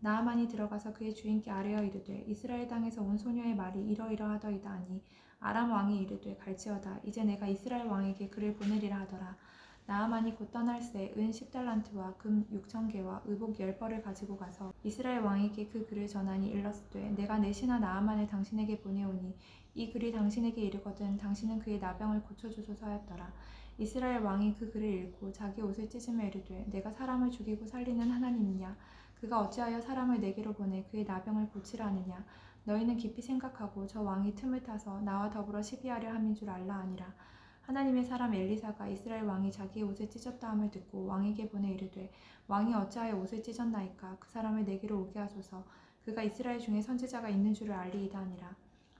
나아만이 들어가서 그의 주인께 아뢰어 이르되 이스라엘 땅에서 온 소녀의 말이 이러이러하더이다 하니 아람 왕이 이르되 갈지어다. 이제 내가 이스라엘 왕에게 그를 보내리라 하더라. 나아만이 곧 떠날새 은 10달란트와 금 6천 개와 의복 10벌을 가지고 가서 이스라엘 왕에게 그 글을 전하니 일렀으되 내가 내 신하 나아만을 당신에게 보내오니 이 글이 당신에게 이르거든 당신은 그의 나병을 고쳐주소서 하였더라. 이스라엘 왕이 그 글을 읽고 자기 옷을 찢으며 이르되 내가 사람을 죽이고 살리는 하나님이냐 그가 어찌하여 사람을 내게로 보내 그의 나병을 고치라 하느냐? 너희는 깊이 생각하고 저 왕이 틈을 타서 나와 더불어 시비하려 함인 줄 알라 아니라. 하나님의 사람 엘리사가 이스라엘 왕이 자기의 옷을 찢었다 함을 듣고 왕에게 보내 이르되 왕이 어찌하여 옷을 찢었나이까? 그 사람을 내게로 오게 하소서. 그가 이스라엘 중에 선지자가 있는 줄을 알리이다 하니라.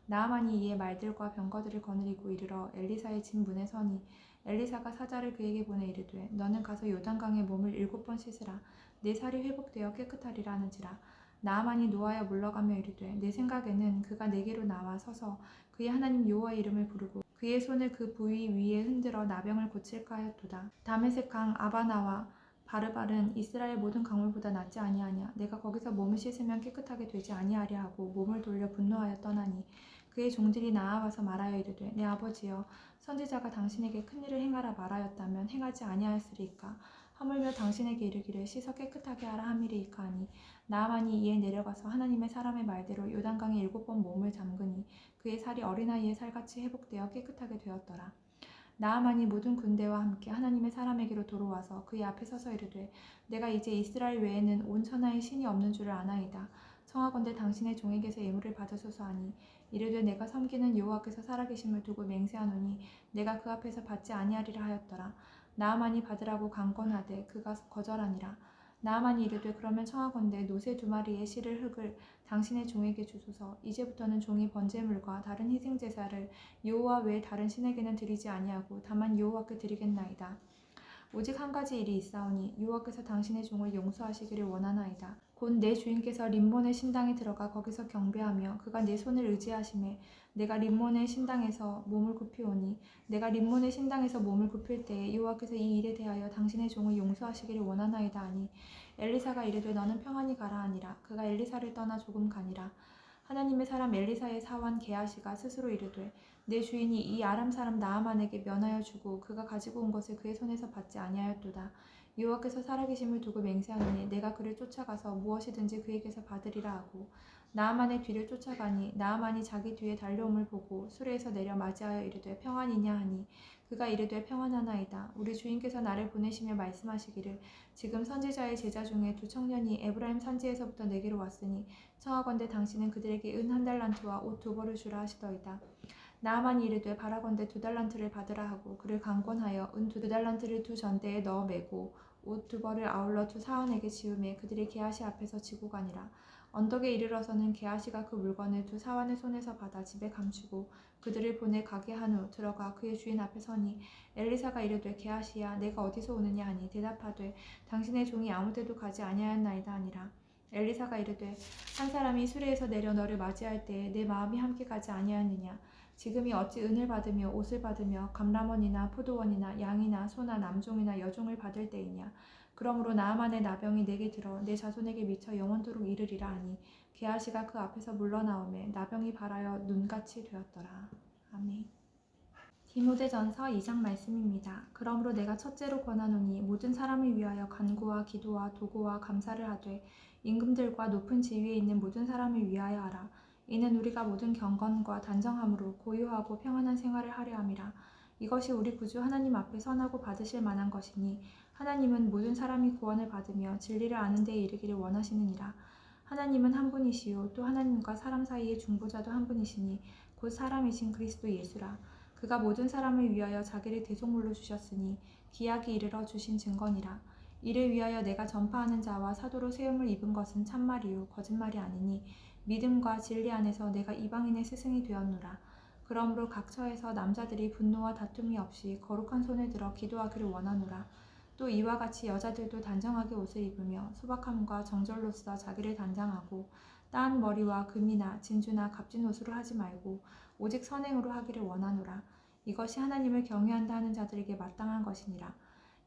나아만이 이에 말들과 병거들을 거느리고 이르러 엘리사의 집 문에 서니 엘리사가 사자를 그에게 보내 이르되 너는 가서 요단강에 몸을 일곱 번 씻으라 내 살이 회복되어 깨끗하리라 하는지라 나아만이 노하여 물러가며 이르되 내 생각에는 그가 내게로 나와 서서 그의 하나님 여호와의 이름을 부르고 그의 손을 그 부위 위에 흔들어 나병을 고칠까 하였도다. 다메섹 강 아바나와 바르발은 이스라엘 모든 강물보다 낫지 아니하냐. 내가 거기서 몸을 씻으면 깨끗하게 되지 아니하랴 하고 몸을 돌려 분노하여 떠나니 그의 종들이 나아와서 말하여 이르되 내 아버지여 선지자가 당신에게 큰 일을 행하라 말하였다면 행하지 아니하였으리까 하물며 당신에게 이르기를 씻어 깨끗하게 하라 함이리이까 하니 나아만이 이에 내려가서 하나님의 사람의 말대로 요단강에 일곱 번 몸을 잠그니 그의 살이 어린아이의 살같이 회복되어 깨끗하게 되었더라. 나아만이 모든 군대와 함께 하나님의 사람에게로 돌아와서 그의 앞에 서서 이르되 내가 이제 이스라엘 외에는 온 천하에 신이 없는 줄을 아나이다. 청하건대 당신의 종에게서 예물을 받으소서 하니 이르되 내가 섬기는 여호와께서 살아계심을 두고 맹세하노니 내가 그 앞에서 받지 아니하리라 하였더라 나아만이 받으라고 강권하되 그가 거절하니라. 나아만이 이르되 그러면 청하건대 노새 두 마리의 실을 흙을 당신의 종에게 주소서. 이제부터는 종이 번제물과 다른 희생 제사를 여호와 외에 다른 신에게는 드리지 아니하고 다만 여호와께 드리겠나이다. 오직 한 가지 일이 있사오니 여호와께서 당신의 종을 용서하시기를 원하나이다 곧 내 주인께서 림몬의 신당에 들어가 거기서 경배하며 그가 내 손을 의지하심에 내가 림몬의 신당에서 몸을 굽히오니 내가 림몬의 신당에서 몸을 굽힐 때에 여호와께서 이 일에 대하여 당신의 종을 용서하시기를 원하나이다 하니 엘리사가 이르되 너는 평안히 가라 하니라. 그가 엘리사를 떠나 조금 가니라. 하나님의 사람 엘리사의 사원 게하시가 스스로 이르되 내 주인이 이 아람 사람 나아만에게 면하여 주고 그가 가지고 온 것을 그의 손에서 받지 아니하였도다 여호와께서 살아계심을 두고 맹세하노니 내가 그를 쫓아가서 무엇이든지 그에게서 받으리라 하고 나아만의 뒤를 쫓아가니 나아만이 자기 뒤에 달려옴을 보고 수레에서 내려 맞이하여 이르되 평안이냐 하니 그가 이르되 평안하나이다. 우리 주인께서 나를 보내시며 말씀하시기를 지금 선지자의 제자 중에 두 청년이 에브라임 산지에서부터 내게로 왔으니 청하건대 당신은 그들에게 은 한 달란트와 옷 두 벌을 주라 하시더이다 나아만이 이르되 바라건대 두 달란트를 받으라 하고 그를 강권하여 은 두 달란트를 두 전대에 넣어 매고 옷 두 벌을 아울러 두 사원에게 지우매 그들이 게하시 앞에서 지고 가니라. 언덕에 이르러서는 게하시가 그 물건을 두 사원의 손에서 받아 집에 감추고 그들을 보내 가게 한 후 들어가 그의 주인 앞에 서니 엘리사가 이르되 게하시야 내가 어디서 오느냐 하니 대답하되 당신의 종이 아무 데도 가지 아니하였나이다 하니라. 엘리사가 이르되 한 사람이 수레에서 내려 너를 맞이할 때에 내 마음이 함께 가지 아니하느냐 지금이 어찌 은을 받으며 옷을 받으며 감람원이나 포도원이나 양이나 소나 남종이나 여종을 받을 때이냐 그러므로 나아만의 나병이 내게 들어 내 자손에게 미쳐 영원토록 이르리라 하니 게하시가 그 앞에서 물러나오매 나병이 발하여 눈같이 되었더라 아멘 디모데전서 2장 말씀입니다. 그러므로 내가 첫째로 권하노니 모든 사람을 위하여 간구와 기도와 도구와 감사를 하되 임금들과 높은 지위에 있는 모든 사람을 위하여 하라. 이는 우리가 모든 경건과 단정함으로 고요하고 평안한 생활을 하려 함이라. 이것이 우리 구주 하나님 앞에 선하고 받으실 만한 것이니 하나님은 모든 사람이 구원을 받으며 진리를 아는 데에 이르기를 원하시느니라. 하나님은 한 분이시요 또 하나님과 사람 사이의 중보자도 한 분이시니 곧 사람이신 그리스도 예수라. 그가 모든 사람을 위하여 자기를 대속물로 주셨으니 기약이 이르러 주신 증거니라. 이를 위하여 내가 전파하는 자와 사도로 세움을 입은 것은 참말이요 거짓말이 아니니 믿음과 진리 안에서 내가 이방인의 스승이 되었노라. 그러므로 각 처에서 남자들이 분노와 다툼이 없이 거룩한 손을 들어 기도하기를 원하노라. 또 이와 같이 여자들도 단정하게 옷을 입으며 소박함과 정절로써 자기를 단장하고 따은 머리와 금이나 진주나 값진 옷으로 하지 말고 오직 선행으로 하기를 원하노라. 이것이 하나님을 경외한다 하는 자들에게 마땅한 것이니라.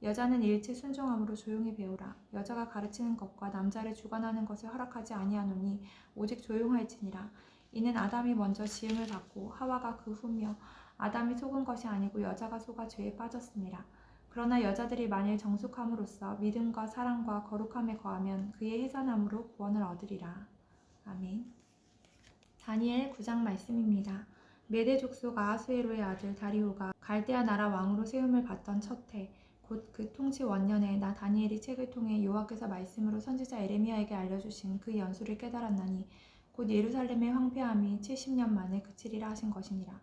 여자는 일체 순종함으로 조용히 배우라. 여자가 가르치는 것과 남자를 주관하는 것을 허락하지 아니하노니 오직 조용할지니라. 이는 아담이 먼저 지음을 받고 하와가 그 후며 아담이 속은 것이 아니고 여자가 속아 죄에 빠졌습니다. 그러나 여자들이 만일 정숙함으로써 믿음과 사랑과 거룩함에 거하면 그의 해산함으로 구원을 얻으리라. 아멘. 다니엘 9장 말씀입니다. 메대 족속 아하수에로의 아들 다리오가 갈대아 나라 왕으로 세움을 받던 첫 해 곧 그 통치 원년에 나 다니엘이 책을 통해 여호와께서 말씀으로 선지자 에레미야에게 알려주신 그 연수를 깨달았나니 곧 예루살렘의 황폐함이 70년 만에 그치리라 하신 것이니라.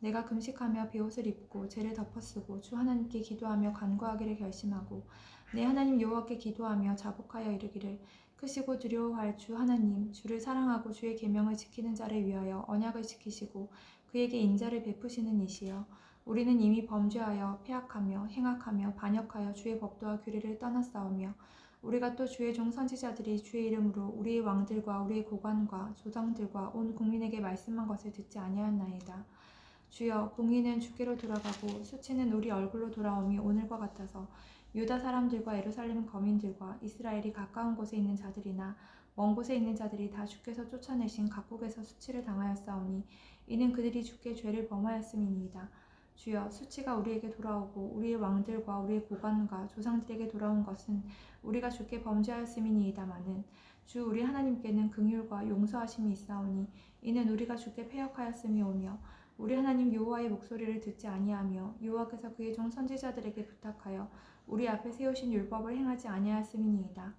내가 금식하며 베옷을 입고 죄를 덮어쓰고 주 하나님께 기도하며 간구하기를 결심하고 내 하나님 여호와께 기도하며 자복하여 이르기를 크시고 두려워할 주 하나님 주를 사랑하고 주의 계명을 지키는 자를 위하여 언약을 지키시고 그에게 인자를 베푸시는 이시여 우리는 이미 범죄하여 폐악하며 행악하며 반역하여 주의 법도와 규례를 떠났사오며 우리가 또 주의 종 선지자들이 주의 이름으로 우리의 왕들과 우리의 고관과 조상들과 온 국민에게 말씀한 것을 듣지 아니하였나이다. 주여 공의는 주께로 돌아가고 수치는 우리 얼굴로 돌아옴이 오늘과 같아서 유다 사람들과 예루살렘 거민들과 이스라엘이 가까운 곳에 있는 자들이나 먼 곳에 있는 자들이 다 주께서 쫓아내신 각국에서 수치를 당하였사오니 이는 그들이 주께 죄를 범하였음이니이다. 주여 수치가 우리에게 돌아오고 우리의 왕들과 우리의 고관과 조상들에게 돌아온 것은 우리가 주께 범죄하였음이니이다마는 주 우리 하나님께는 긍휼과 용서하심이 있사오니 이는 우리가 주께 패역하였음이 오며 우리 하나님 여호와의 목소리를 듣지 아니하며 여호와께서 그의 종 선지자들에게 부탁하여 우리 앞에 세우신 율법을 행하지 아니하였음이니이다.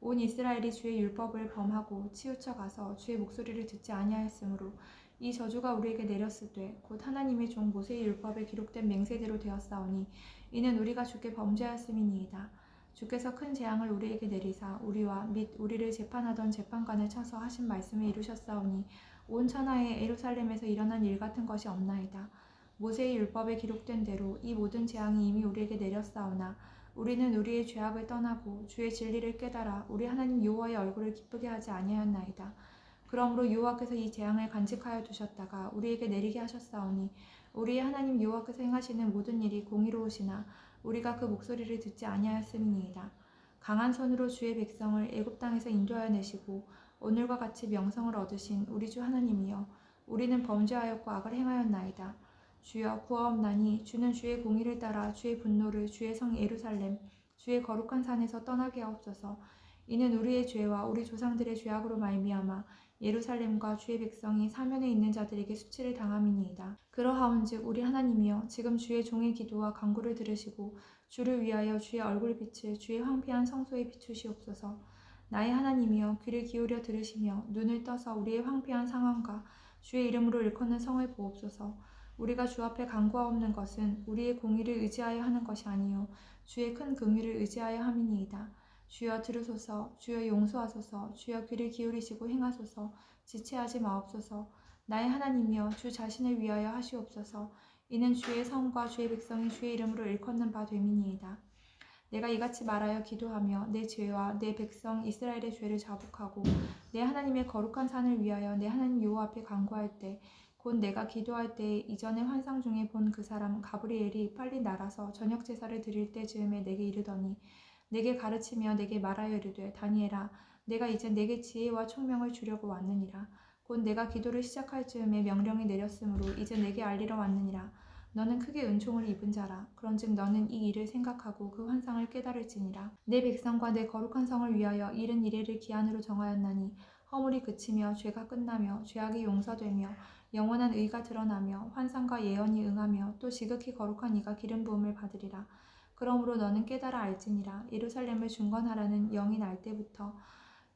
온 이스라엘이 주의 율법을 범하고 치우쳐 가서 주의 목소리를 듣지 아니하였으므로 이 저주가 우리에게 내렸을 때 곧 하나님의 종 모세의 율법에 기록된 맹세대로 되었사오니 이는 우리가 주께 범죄하였음이니이다. 주께서 큰 재앙을 우리에게 내리사 우리와 및 우리를 재판하던 재판관을 쳐서 하신 말씀을 이루셨사오니 온 천하에 예루살렘에서 일어난 일 같은 것이 없나이다. 모세의 율법에 기록된 대로 이 모든 재앙이 이미 우리에게 내렸사오나 우리는 우리의 죄악을 떠나고 주의 진리를 깨달아 우리 하나님 여호와의 얼굴을 기쁘게 하지 아니하였나이다. 그러므로 여호와께서 이 재앙을 간직하여 두셨다가 우리에게 내리게 하셨사오니 우리의 하나님 여호와께서 행하시는 모든 일이 공의로우시나 우리가 그 목소리를 듣지 아니하였음이니이다. 강한 손으로 주의 백성을 애굽 땅에서 인도하여 내시고 오늘과 같이 명성을 얻으신 우리 주 하나님이여 우리는 범죄하였고 악을 행하였나이다. 주여 구하옵나니 주는 주의 공의를 따라 주의 분노를 주의 성 예루살렘 주의 거룩한 산에서 떠나게 하옵소서. 이는 우리의 죄와 우리 조상들의 죄악으로 말미암아 예루살렘과 주의 백성이 사면에 있는 자들에게 수치를 당함이니이다. 그러하온즉 우리 하나님이여 지금 주의 종의 기도와 간구를 들으시고 주를 위하여 주의 얼굴빛을 주의 황폐한 성소에 비추시옵소서. 나의 하나님이여 귀를 기울여 들으시며 눈을 떠서 우리의 황폐한 상황과 주의 이름으로 일컫는 성을 보옵소서. 우리가 주 앞에 간구하옵는 것은 우리의 공의를 의지하여 하는 것이 아니요 주의 큰 긍휼을 의지하여 함이니이다. 주여 들으소서, 주여 용서하소서, 주여 귀를 기울이시고 행하소서, 지체하지 마옵소서. 나의 하나님이여 주 자신을 위하여 하시옵소서. 이는 주의 성과 주의 백성이 주의 이름으로 일컫는 바 됨이니이다. 내가 이같이 말하여 기도하며 내 죄와 내 백성 이스라엘의 죄를 자복하고 내 하나님의 거룩한 산을 위하여 내 하나님 여호와 앞에 간구할 때 곧 내가 기도할 때 이전에 환상 중에 본 그 사람 가브리엘이 빨리 날아서 저녁 제사를 드릴 때 즈음에 내게 이르더니 내게 가르치며 내게 말하여 이르되 다니엘아 내가 이제 내게 지혜와 총명을 주려고 왔느니라. 곧 내가 기도를 시작할 즈음에 명령이 내렸으므로 이제 내게 알리러 왔느니라. 너는 크게 은총을 입은 자라. 그런즉 너는 이 일을 생각하고 그 환상을 깨달을지니라. 내 백성과 내 거룩한 성을 위하여 이른 이래를 기한으로 정하였나니 허물이 그치며 죄가 끝나며 죄악이 용서되며 영원한 의가 드러나며 환상과 예언이 응하며 또 지극히 거룩한 이가 기름 부음을 받으리라 그러므로 너는 깨달아 알지니라. 예루살렘을 중건하라는 영이 날 때부터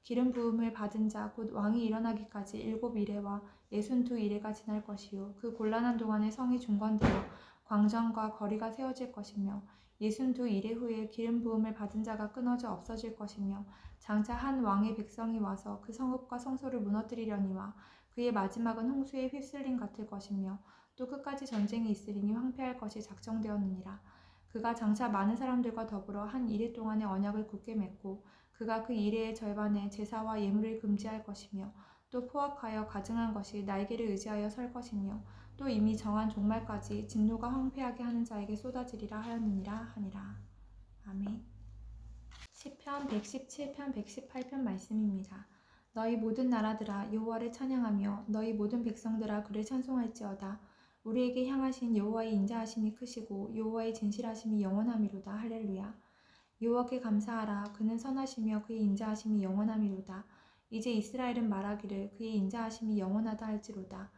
기름 부음을 받은 자 곧 왕이 일어나기까지 일곱 이래와 예순 두 이래가 지날 것이요. 그 곤란한 동안에 성이 중건되어 광장과 거리가 세워질 것이며 예순 두 이래 후에 기름 부음을 받은 자가 끊어져 없어질 것이며 장차 한 왕의 백성이 와서 그 성읍과 성소를 무너뜨리려니와 그의 마지막은 홍수에 휩쓸림 같을 것이며 또 끝까지 전쟁이 있으리니 황폐할 것이 작정되었느니라 그가 장차 많은 사람들과 더불어 한 이래 동안의 언약을 굳게 맺고 그가 그 이래의 절반에 제사와 예물을 금지할 것이며 또 포악하여 가증한 것이 날개를 의지하여 설 것이며 또 이미 정한 종말까지 진노가 황폐하게 하는 자에게 쏟아지리라 하였느니라 하니라. 아멘. 시편 117편 118편 말씀입니다. 너희 모든 나라들아 여호와를 찬양하며 너희 모든 백성들아 그를 찬송할지어다. 우리에게 향하신 여호와의 인자하심이 크시고 여호와의 진실하심이 영원함이로다. 할렐루야. 여호와께 감사하라. 그는 선하시며 그의 인자하심이 영원함이로다. 이제 이스라엘은 말하기를 그의 인자하심이 영원하다 할지로다.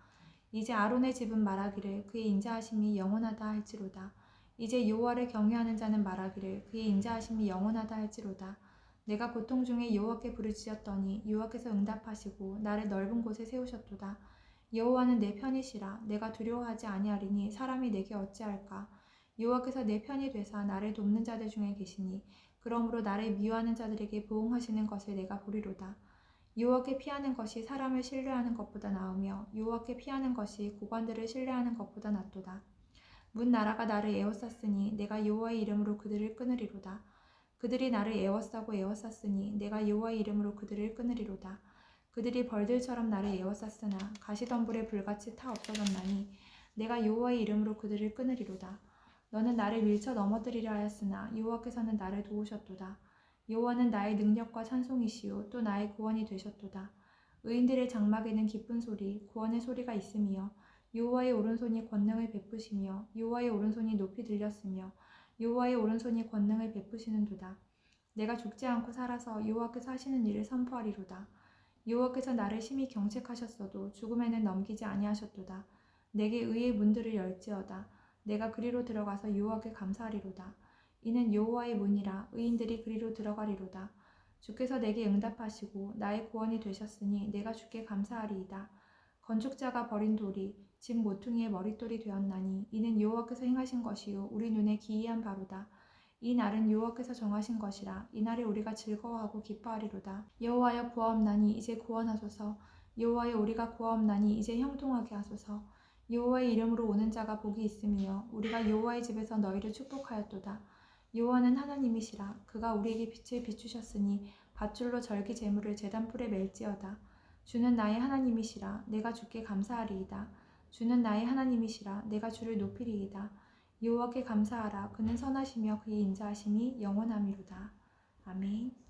이제 아론의 집은 말하기를 그의 인자하심이 영원하다 할지로다. 이제 여호와를 경외하는 자는 말하기를 그의 인자하심이 영원하다 할지로다. 내가 고통 중에 여호와께 부르짖었더니 여호와께서 응답하시고 나를 넓은 곳에 세우셨도다. 여호와는 내 편이시라 내가 두려워하지 아니하리니 사람이 내게 어찌할까 여호와께서 내 편이 되사 나를 돕는 자들 중에 계시니 그러므로 나를 미워하는 자들에게 보응하시는 것을 내가 보리로다. 여호와께 피하는 것이 사람을 신뢰하는 것보다 나으며 여호와께 피하는 것이 고관들을 신뢰하는 것보다 낫도다. 문 나라가 나를 에워쌌으니 내가 여호와의 이름으로 그들을 끊으리로다. 그들이 나를 에워싸고 에워쌌으니 내가 여호와의 이름으로 그들을 끊으리로다. 그들이 벌들처럼 나를 에워쌌으나 가시덤불에 불같이 타 없어졌나니 내가 여호와의 이름으로 그들을 끊으리로다. 너는 나를 밀쳐 넘어뜨리려 하였으나 여호와께서는 나를 도우셨도다. 여호와는 나의 능력과 찬송이시요 또 나의 구원이 되셨도다. 의인들의 장막에는 기쁜 소리, 구원의 소리가 있으며 여호와의 오른손이 권능을 베푸시며 여호와의 오른손이 높이 들렸으며 여호와의 오른손이 권능을 베푸시는도다. 내가 죽지 않고 살아서 여호와께서 하시는 일을 선포하리로다. 여호와께서 나를 심히 경책하셨어도 죽음에는 넘기지 아니하셨도다. 내게 의의 문들을 열지어다. 내가 그리로 들어가서 여호와께 감사하리로다. 이는 여호와의 문이라 의인들이 그리로 들어가리로다. 주께서 내게 응답하시고 나의 구원이 되셨으니 내가 주께 감사하리이다. 건축자가 버린 돌이 집 모퉁이의 머릿돌이 되었나니 이는 여호와께서 행하신 것이요 우리 눈에 기이한 바로다. 이 날은 여호와께서 정하신 것이라 이 날에 우리가 즐거워하고 기뻐하리로다. 여호와여 구하옵나니 이제 구원하소서. 여호와여 우리가 구하옵나니 이제 형통하게 하소서. 여호와의 이름으로 오는 자가 복이 있으며 우리가 여호와의 집에서 너희를 축복하였도다. 여호와는 하나님이시라 그가 우리에게 빛을 비추셨으니 밧줄로 절기 제물을 제단불에 멜지어다 주는 나의 하나님이시라 내가 주께 감사하리이다 주는 나의 하나님이시라 내가 주를 높이리이다 여호와께 감사하라. 그는 선하시며 그의 인자하심이 영원함이로다. 아멘